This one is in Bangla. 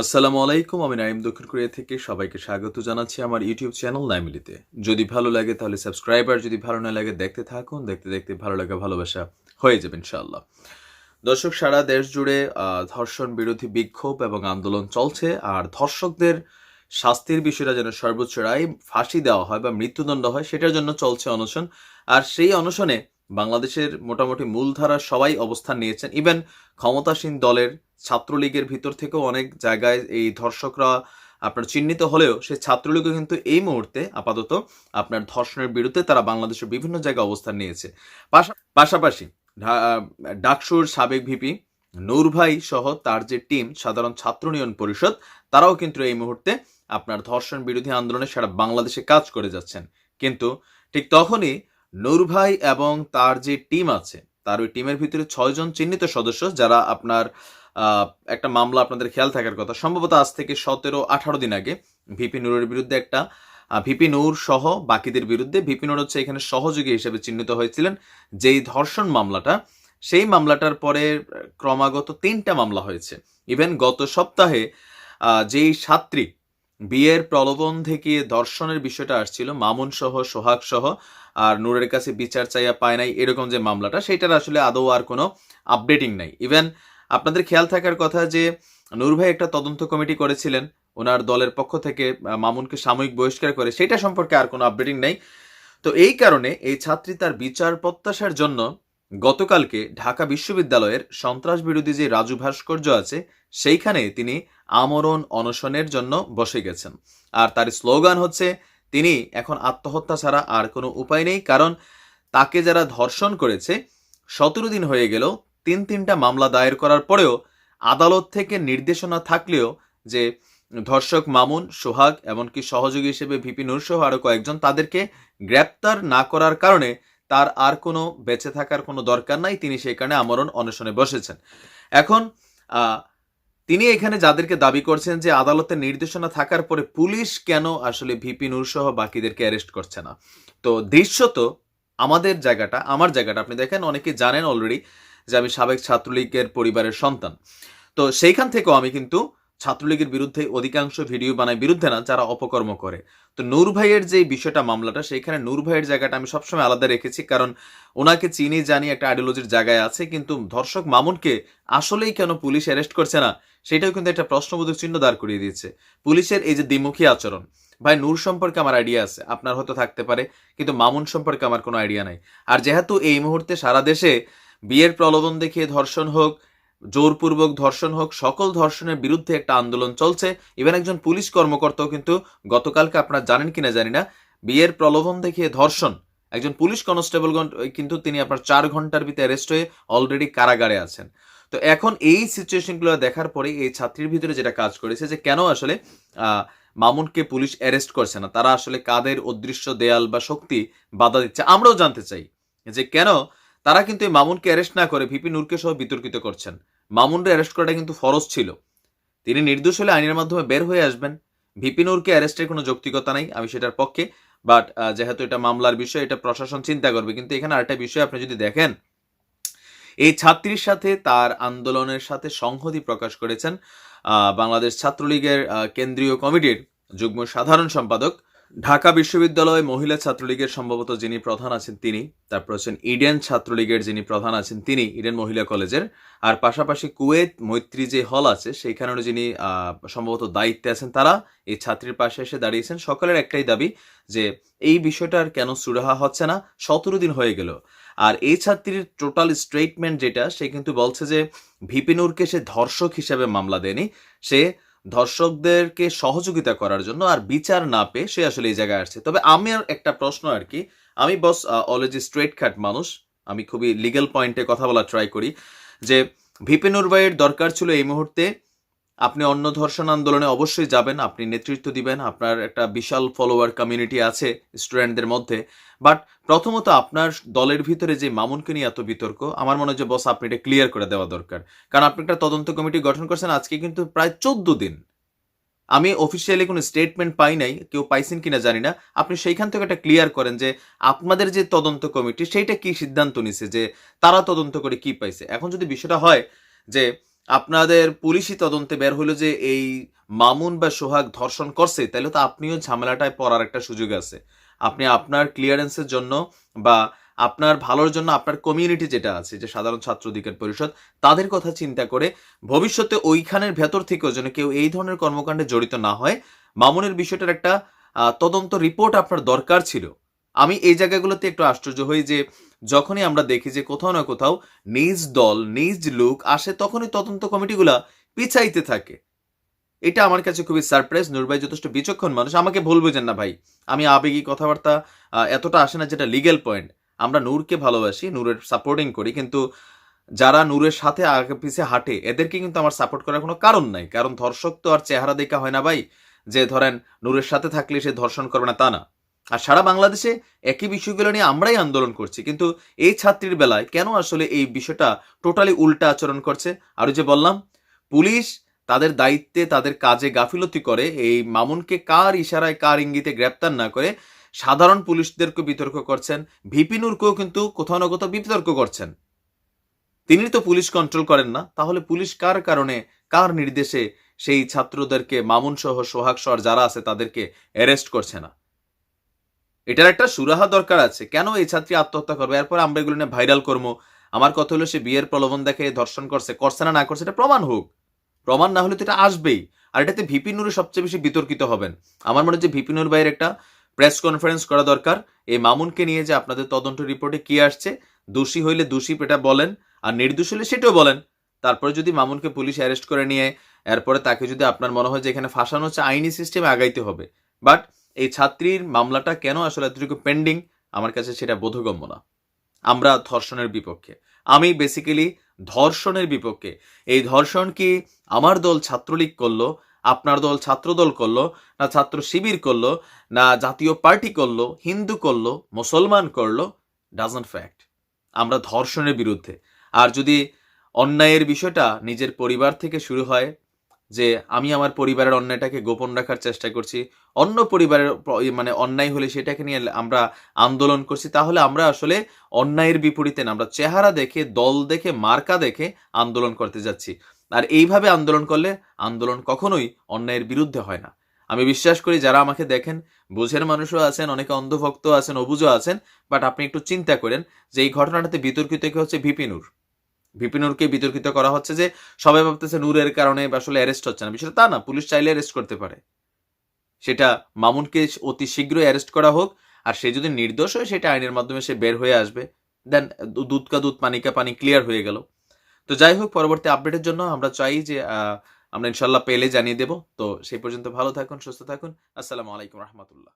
আসসালামু আলাইকুম, আমি নাইম দক্ষিণ কোরিয়া থেকে সবাইকে স্বাগত জানাচ্ছি আমার ইউটিউব চ্যানেল নাইমিলিতে। যদি ভালো লাগে তাহলে সাবস্ক্রাইবার যদি ভালো না লাগে দেখতে থাকুন, দেখতে দেখতে ভালো লাগা ভালোবাসা হয়ে যাবে ইনশাআল্লাহ। দর্শক, সারা দেশ জুড়ে ধর্ষণ বিরোধী বিক্ষোভ এবং আন্দোলন চলছে, আর ধর্ষকদের শাস্তির বিষয়টা যেন সর্বোচ্চ রায় ফাঁসি দেওয়া হয় বা মৃত্যুদণ্ড হয়, সেটার জন্য চলছে অনশন। আর সেই অনশনে বাংলাদেশের মোটামুটি মূলধারার সবাই অবস্থান নিয়েছেন। ইভেন ক্ষমতাসীন দলের ছাত্রলীগের ভিতর থেকেও অনেক জায়গায় এই ধর্ষকরা আপনার চিহ্নিত হলেও সেই ছাত্রলীগও কিন্তু এই মুহূর্তে আপাতত আপনার ধর্ষণের বিরুদ্ধে তারা বাংলাদেশের বিভিন্ন জায়গায় অবস্থান নিয়েছে। পাশা- পাশাপাশি ডাকসুর সাবেক ভিপি নূর ভাই সহ তার যে টিম, সাধারণ ছাত্র ইউনিয়ন পরিষদ, তারাও কিন্তু এই মুহূর্তে আপনার ধর্ষণ বিরোধী আন্দোলনে সারা বাংলাদেশে কাজ করে যাচ্ছেন। কিন্তু ঠিক তখনই নূর ভাই এবং তার যে টিম আছে, তার ওই টিমের ভিতরে ছয়জন চিহ্নিত সদস্য যারা আপনার একটা মামলা আপনাদের খেয়াল থাকার কথা। সম্ভবত আজ থেকে সতেরো, আঠারো দিন আগে ভিপি নূরের বিরুদ্ধে একটা ভিপি নূর সহ বাকিদের বিরুদ্ধে ভিপি নূর হচ্ছে এখানে সহযোগী হিসেবে চিহ্নিত হয়েছিলেন। যেই ধর্ষণ মামলাটা, সেই মামলাটার পরে ক্রমাগত তিনটা মামলা হয়েছে। ইভেন গত সপ্তাহে যেই ছাত্রী বিয়ের প্রলোভন থেকে দর্শনের বিষয়টা আসছিল। মামুন সহ, সোহাগ সহ, আর নূরের কাছে বিচার চাইয়া পায় নাই এরকম যে মামলাটা সেটার আসলে আদৌ আর কোনো আপডেটিং নাই। ইভেন আপনাদের খেয়াল থাকার কথা যে, নূর ভাই একটা তদন্ত কমিটি করেছিলেন, ওনার দলের পক্ষ থেকে মামুনকে সাময়িক বহিষ্কার করে, সেটা সম্পর্কে আর কোনো আপডেটিং নাই। তো এই কারণে এই ছাত্রী তার বিচার প্রত্যাশার জন্য গতকালকে ঢাকা বিশ্ববিদ্যালয়ের সন্ত্রাস বিরোধী যে রাজু ভাস্কর্য আছে, সেইখানে তিনি আমরণ অনশনের জন্য বসে গেছেন। আর তার স্লোগান হচ্ছে, তিনি এখন আত্মহত্যা ছাড়া আর কোনো উপায় নেই, কারণ তাকে যারা ধর্ষণ করেছে, সতেরো দিন হয়ে গেল, তিন তিনটা মামলা দায়ের করার পরেও আদালত থেকে নির্দেশনা থাকলেও যে ধর্ষক মামুন, সোহাগ, এমনকি সহযোগী হিসেবে ভিপি নুরসহ আরও কয়েকজন তাদেরকে গ্রেপ্তার না করার কারণে তার আর কোনো বেঁচে থাকার কোনো দরকার নাই। তিনি কারণে আমরণ অনশনে বসেছেন। এখন তিনি এখানে যাদেরকে দাবি করছেন যে আদালতের নির্দেশনা থাকার পরে পুলিশ কেন আসলে ভিপি নূর সহ বাকিদেরকে অ্যারেস্ট করছে না? তো দৃশ্যত আমাদের জায়গাটা, আমার জায়গাটা। আপনি দেখেন, অনেকে জানেন অলরেডি যে আমি সাবেক ছাত্রলীগের পরিবারের সন্তান। তো সেইখান থেকেও আমি কিন্তু ছাত্রলীগের বিরুদ্ধে অধিকাংশ ভিডিও বানায় বিরুদ্ধে না, যারা অপকর্ম করে। তো নূর ভাইয়ের যে বিষয়টা, মামলাটা, সেইখানে নূর ভাইয়ের জায়গাটা আমি সবসময় আলাদা রেখেছি, কারণ ওনাকে চিনি, জানি একটা আইডিওলজির জায়গায় আছে, কিন্তু ধর্ষক মামুনকে আসলেই কেন পুলিশ অ্যারেস্ট করছে না, সেটাও কিন্তু একটা প্রশ্নবোধক চিহ্ন দাঁড় করিয়ে দিয়েছে। পুলিশের এই যে দ্বিমুখী আচরণ, ভাই নূর সম্পর্কে আমার আইডিয়া আছে, আপনার হয়তো থাকতে পারে, কিন্তু মামুন সম্পর্কে আমার কোনো আইডিয়া নাই। আর যেহেতু এই মুহূর্তে সারা দেশে বিয়ের প্রলোভন দেখিয়ে ধর্ষণ হোক জোরপূর্বক ধর্ষণ হোক, সকল ধর্ষণের বিরুদ্ধে একটা আন্দোলন চলছে। ইভেন একজন পুলিশ কর্মকর্তাও কিন্তু গতকালকে আপনারা জানেন কিনা জানি না, বিয়ের প্রলোভন দেখিয়ে ধর্ষণ। একজন পুলিশ কনস্টেবলগণ কিন্তু তিনি আপনার চার ঘণ্টার ভিতরে অ্যারেস্ট হয়ে অলরেডি কারাগারে আছেন। তো এখন এই সিচুয়েশনগুলো দেখার পরে এই ছাত্রীর ভিতরে যেটা কাজ করেছে যে কেন আসলে মামুনকে পুলিশ অ্যারেস্ট করছে না? তারা আসলে কাদের অদৃশ্য দেয়াল বা শক্তি বাধা দিচ্ছে? আমরাও জানতে চাই যে কেন তারা কিন্তু এই মামুনকে অ্যারেস্ট না করে ভিপি নূরকে সহ বিতর্কিত করছেন। মামুনকে অ্যারেস্ট করাটা কিন্তু ফরজ ছিল। তিনি নির্দোষ হলে আইনের মাধ্যমে বের হয়ে আসবেন। ভিপি নূরকে অ্যারেস্টের কোনো যৌক্তিকতা নাই, আমি সেটার পক্ষে। বাট যেহেতু এটা মামলার বিষয়, এটা প্রশাসন চিন্তা করবে। কিন্তু এখানে আরেকটা বিষয় আপনি যদি দেখেন, এই ছাত্রীর সাথে তার আন্দোলনের সাথে সংহতি প্রকাশ করেছেন বাংলাদেশ ছাত্রলীগের কেন্দ্রীয় কমিটির যুগ্ম সাধারণ সম্পাদক ঢাকা বিশ্ববিদ্যালয় মহিলা ছাত্রলীগের সম্ভবত যিনি প্রধান আছেন তিনি, তারপর হচ্ছেন ইডেন ছাত্রলীগের যিনি প্রধান আছেন তিনি, ইডেন মহিলা কলেজের। আর পাশাপাশি কুয়েত মৈত্রী যে হল আছে, সেইখানেও যিনি সম্ভবত দায়িত্বে আছেন তারা, এই ছাত্রীর পাশে এসে দাঁড়িয়েছেন। সকলের একটাই দাবি যে এই বিষয়টা আর কেন সুরাহা হচ্ছে না, সতেরো দিন হয়ে গেল। আর এই ছাত্রীর টোটাল স্টেটমেন্ট যেটা, সে কিন্তু বলছে যে ভিপিনুরকে সে ধর্ষক হিসেবে মামলা দেয়নি, সে ধর্ষকদেরকে সহযোগিতা করার জন্য আর বিচার না পেয়ে সে আসলে এই জায়গায় আসছে। তবে আমার একটা প্রশ্ন আর কি। আমি বস অলরেডি স্ট্রেট খাট মানুষ। আমি খুবই লিগাল পয়েন্টে কথা বলা ট্রাই করি যে ভিপেনুর ভাইয়ের দরকার ছিল এই মুহূর্তে আপনি অন্য ধর্ষণ আন্দোলনে অবশ্যই যাবেন, আপনি নেতৃত্ব দিবেন, আপনার একটা বিশাল ফলোয়ার কমিউনিটি আছে স্টুডেন্টদের মধ্যে। বাট প্রথমত আপনার দলের ভিতরে যে মামুনকে নিয়ে এত বিতর্ক, আমার মনে হয় বস আপনি এটা ক্লিয়ার করে দেওয়া দরকার। কারণ আপনি একটা তদন্ত কমিটি গঠন করছেন, আজকে কিন্তু প্রায় চোদ্দ দিন। আমি অফিসিয়ালি কোনো স্টেটমেন্ট পাই নাই, কেউ পাইছেন কিনা জানি না। আপনি সেইখান থেকে একটা ক্লিয়ার করেন যে আপনাদের যে তদন্ত কমিটি, সেইটা কি সিদ্ধান্ত নিছে, যে তারা তদন্ত করে কি পাইছে। এখন যদি বিষয়টা হয় যে আপনাদের পুলিশি তদন্তে বের হলো যে এই মামুন বা সোহাগ ধর্ষণ করছে তাহলে তো আপনিও ঝামেলাটায় পড়ার একটা সুযোগ আছে। আপনি আপনার ক্লিয়ারেন্সের জন্য বা আপনার ভালোর জন্য আপনার কমিউনিটি যেটা আছে, যে সাধারণ ছাত্র অধিকার পরিষদ, তাদের কথা চিন্তা করে ভবিষ্যতে ওইখানের ভেতর থেকেও যেন কেউ এই ধরনের কর্মকাণ্ডে জড়িত না হয়, মামুনের বিষয়টার একটা তদন্ত রিপোর্ট আপনার দরকার ছিল। আমি এই জায়গাগুলোতে একটু আশ্চর্য হই যে যখনই আমরা দেখি যে কোথাও না কোথাও নিজ দল, নিজ লোক আসে, তখনই তদন্ত কমিটিগুলা পিছাইতে থাকে। এটা আমার কাছে খুবই সারপ্রাইজ নূর ভাই যথেষ্ট বিচক্ষণ মানুষ। আমাকে ভুল বুঝেন না ভাই। আমি আবেগী কথাবার্তা এতটা আসে না যেটা লিগেল পয়েন্ট আমরা নূরকে ভালোবাসি, নূরের সাপোর্টিং করি, কিন্তু যারা নূরের সাথে আগে পিছিয়ে হাঁটে, এদেরকে কিন্তু আমার সাপোর্ট করার কোনো কারণ নাই। কারণ ধর্ষক তো আর চেহারা দেখা হয় না ভাই। যে ধরেন, নূরের সাথে থাকলে সে ধর্ষণ করবে না, তা না। আর সারা বাংলাদেশে একই বিষয়গুলো নিয়ে আমরাই আন্দোলন করছি। কিন্তু এই ছাত্রীর বেলায় কেন আসলে এই বিষয়টা টোটালি উল্টা আচরণ করছে? আর যে বললাম, পুলিশ তাদের দায়িত্বে তাদের কাজে গাফিলতি করে এই মামুনকে কার ইশারায়, কার ইঙ্গিতে গ্রেপ্তার না করে সাধারণ পুলিশদেরকে বিতর্ক করছেন। ভিপিনুরকেও কিন্তু কোথাও না কোথাও বিতর্ক করছেন। তিনি তো পুলিশ কন্ট্রোল করেন না। তাহলে পুলিশ কার কারণে, কার নির্দেশে সেই ছাত্রদেরকে মামুন সহ সোহাগ সহ যারা আছে তাদেরকে অ্যারেস্ট করছে না? এটার একটা সুরাহা দরকার আছে। কেন এই ছাত্রী আত্মহত্যা করবে? এরপর আমরা এগুলো নিয়ে ভাইরাল করব। আমার কথা হলো সে বিয়ের প্রলোভন দেখে ধর্ষণ করছে করছে না না করছে, এটা প্রমাণ হোক। প্রমাণ না হলে তো এটা আসবেই। আর এটাতে ভিপি নুরে সবচেয়ে বেশি বিতর্কিত হবেন। আমার মনে হচ্ছে ভিপি নুর ভাইয়ের একটা প্রেস কনফারেন্স করা দরকার। এই মামুনকে নিয়ে যে আপনাদের তদন্ত রিপোর্টে কি আসছে, দোষী হইলে দোষী এটা বলেন, আর নির্দোষ হলে সেটাও বলেন। তারপরে যদি মামুনকে পুলিশ অ্যারেস্ট করে নিয়ে, এরপরে তাকে যদি আপনার মনে হয় যে এখানে ফাঁসানো হচ্ছে, আইনি সিস্টেমে আগাইতে হবে। বাট এই ছাত্রীর মামলাটা কেন আসলে এতটুকু পেন্ডিং আমার কাছে সেটা বোধগম্য না। আমরা ধর্ষণের বিপক্ষে। আমি বেসিক্যালি ধর্ষণের বিপক্ষে। এই ধর্ষণ কি আমার দল ছাত্রলীগ করল, আপনার দল ছাত্রদল করল, না ছাত্র শিবির করল, না জাতীয় পার্টি করল, হিন্দু করল, মুসলমান করল? ডাজন্ট ফ্যাক্ট আমরা ধর্ষণের বিরুদ্ধে। আর যদি অন্যায়ের বিষয়টা নিজের পরিবার থেকে শুরু হয় যে আমি আমার পরিবারের অন্যায়টাকে গোপন রাখার চেষ্টা করছি, অন্য পরিবারের মানে অন্যায় হলে সেটাকে নিয়ে আমরা আন্দোলন করছি, তাহলে আমরা আসলে অন্যায়ের বিপরীতে না, আমরা চেহারা দেখে, দল দেখে, মার্কা দেখে আন্দোলন করতে যাচ্ছি। আর এইভাবে আন্দোলন করলে আন্দোলন কখনোই অন্যায়ের বিরুদ্ধে হয় না। আমি বিশ্বাস করি যারা আমাকে দেখেন, বুঝের মানুষও আছেন, অনেকে অন্ধভক্ত আছেন, অবুজও আছেন, বাট আপনি একটু চিন্তা করেন যে এই ঘটনাটাতে বিতর্কিত কে হচ্ছে ভিপিনুর ভিপিনুরকে বিতর্কিত করা হচ্ছে যে সবাই ভাবতেছে নূরের কারণে আসলে অ্যারেস্ট হচ্ছে না। বিষয়টা তা না, পুলিশ চাইলে অ্যারেস্ট করতে পারে। সেটা মামুনকে অতি শীঘ্রই অ্যারেস্ট করা হোক, আর সে যদি নির্দোষ হয়, সেটা আইনের মাধ্যমে সে বের হয়ে আসবে। দেন দুধ কা দুধ, পানি কা পানি ক্লিয়ার হয়ে গেল। তো যাই হোক, পরবর্তী আপডেটের জন্য আমরা চাই যে আমরা ইনশাল্লাহ পেলে জানিয়ে দেব। তো সেই পর্যন্ত ভালো থাকুন, সুস্থ থাকুন। আসসালামু আলাইকুম রহমতুল্লাহ।